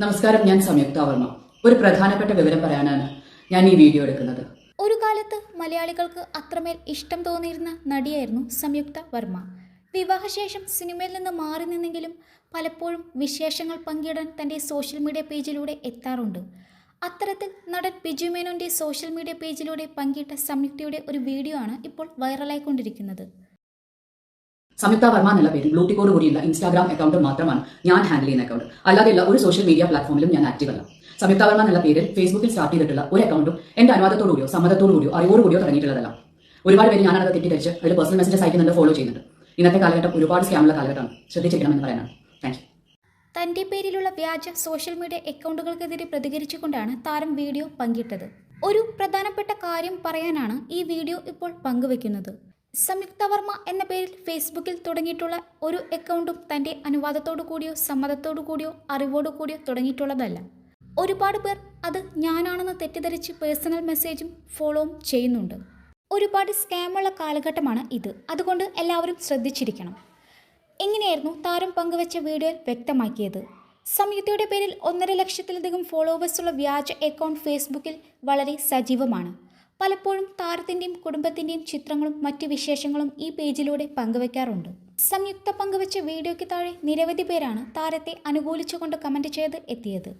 നമസ്കാരം ഞാൻ സംയുക്ത വർമ്മ. ഒരു പ്രധാനപ്പെട്ട വിവരം പറയാനാണ് ഞാൻ ഈ വീഡിയോ എടുക്കുന്നത്. ഒരു കാലത്ത് മലയാളികൾക്ക് അത്രമേൽ ഇഷ്ടം തോന്നിയിരുന്ന നടിയായിരുന്നു സംയുക്ത വർമ്മ. വിവാഹശേഷം സിനിമയിൽ നിന്ന് മാറി നിന്നെങ്കിലും പലപ്പോഴും വിശേഷങ്ങൾ പങ്കിടാൻ തന്റെ സോഷ്യൽ മീഡിയ പേജിലൂടെ എത്താറുണ്ട്. അത്തരത്തിൽ നടൻ ബിജു മേനോന്റെ സോഷ്യൽ മീഡിയ പേജിലൂടെ പങ്കിട്ട സംയുക്തയുടെ ഒരു വീഡിയോ ആണ് ഇപ്പോൾ വൈറലായിക്കൊണ്ടിരിക്കുന്നത്. സംയുക്ത വർമ്മ എന്നുള്ള പേരിൽ ബ്ലൂട്ടിക്കോട് കൂടിയുള്ള ഇൻസ്റ്റാഗ്രാം അക്കൗണ്ട് മാത്രമാണ് ഞാൻ ഹാൻഡിൽ ചെയ്യുന്ന അക്കൗണ്ട് അല്ലാതെയുള്ള ഒരു സോഷ്യൽ മീഡിയ പ്ലാറ്റ്ഫോമിലും ഞാൻ ആക്റ്റീവ് അല്ല. സംയുക്ത വർമ്മ എന്നുള്ള പേരിൽ ഫേസ്ബുക്കിൽ സ്റ്റാർട്ട് ചെയ്തിട്ടുള്ള ഒരു അക്കൗണ്ടും എന്റെ അനുവാദത്തോടുകൂടിയോ കൂടിയോ അറിവോടുകൂടിയോ കൂടിയോ അറിവോട് കൂടിയോ തുടങ്ങിയിട്ടുള്ളതല്ല. ഒരുപാട് പേര് ഞാനത് തെറ്റിദ്ധരിച്ച് അതിൽ പേഴ്സണൽ മെസ്സേജ് അയക്കുന്നുണ്ട് ഫോളോ ചെയ്യുന്നുണ്ട്. ഇന്നത്തെ കാലഘട്ടം ഒരുപാട് സ്കാമുള്ള കാലഘട്ടമാണ്. ശ്രദ്ധിച്ചിരിക്കണമെന്ന് പറയാനാണ്. താങ്ക് തന്റെ പേരിലുള്ള വ്യാജ സോഷ്യൽ മീഡിയ അക്കൗണ്ടുകൾക്കെതിരെ പ്രതികരിച്ചുകൊണ്ടാണ് താരം വീഡിയോ പങ്കിട്ടത്. ഒരു പ്രധാനപ്പെട്ട കാര്യം പറയാനാണ് ഈ വീഡിയോ ഇപ്പോൾ പങ്കുവെക്കുന്നത്. സംയുക്ത വർമ്മ എന്ന പേരിൽ ഫേസ്ബുക്കിൽ തുടങ്ങിയിട്ടുള്ള ഒരു അക്കൗണ്ടും തന്റെ അനുവാദത്തോടു കൂടിയോ സമ്മതത്തോടു കൂടിയോ അറിവോടു കൂടിയോ തുടങ്ങിയിട്ടുള്ളതല്ല. ഒരുപാട് പേർ അത് ഞാനാണെന്ന് തെറ്റിദ്ധരിച്ച് പേഴ്സണൽ മെസ്സേജും ഫോളോവും ചെയ്യുന്നുണ്ട്. ഒരുപാട് സ്കാമുള്ള കാലഘട്ടമാണ് ഇത്. അതുകൊണ്ട് എല്ലാവരും ശ്രദ്ധിച്ചിരിക്കണം. എങ്ങനെയായിരുന്നു താരം പങ്കുവച്ച വീഡിയോയിൽ വ്യക്തമാക്കിയത്? സംയുക്തയുടെ പേരിൽ ഒന്നര ലക്ഷത്തിലധികം ഫോളോവേഴ്സുള്ള വ്യാജ അക്കൗണ്ട് ഫേസ്ബുക്കിൽ വളരെ സജീവമാണ്. പലപ്പോഴും താരത്തിന്റെയും കുടുംബത്തിന്റെയും ചിത്രങ്ങളും മറ്റ് വിശേഷങ്ങളും ഈ പേജിലൂടെ പങ്കുവയ്ക്കാറുണ്ട് സംയുക്ത പങ്കുവച്ച വീഡിയോയ്ക്ക് താഴെ നിരവധി പേരാണ് താരത്തെ അനുകൂലിച്ചുകൊണ്ട് കമന്റ് ചെയ്ത് എത്തിയത്.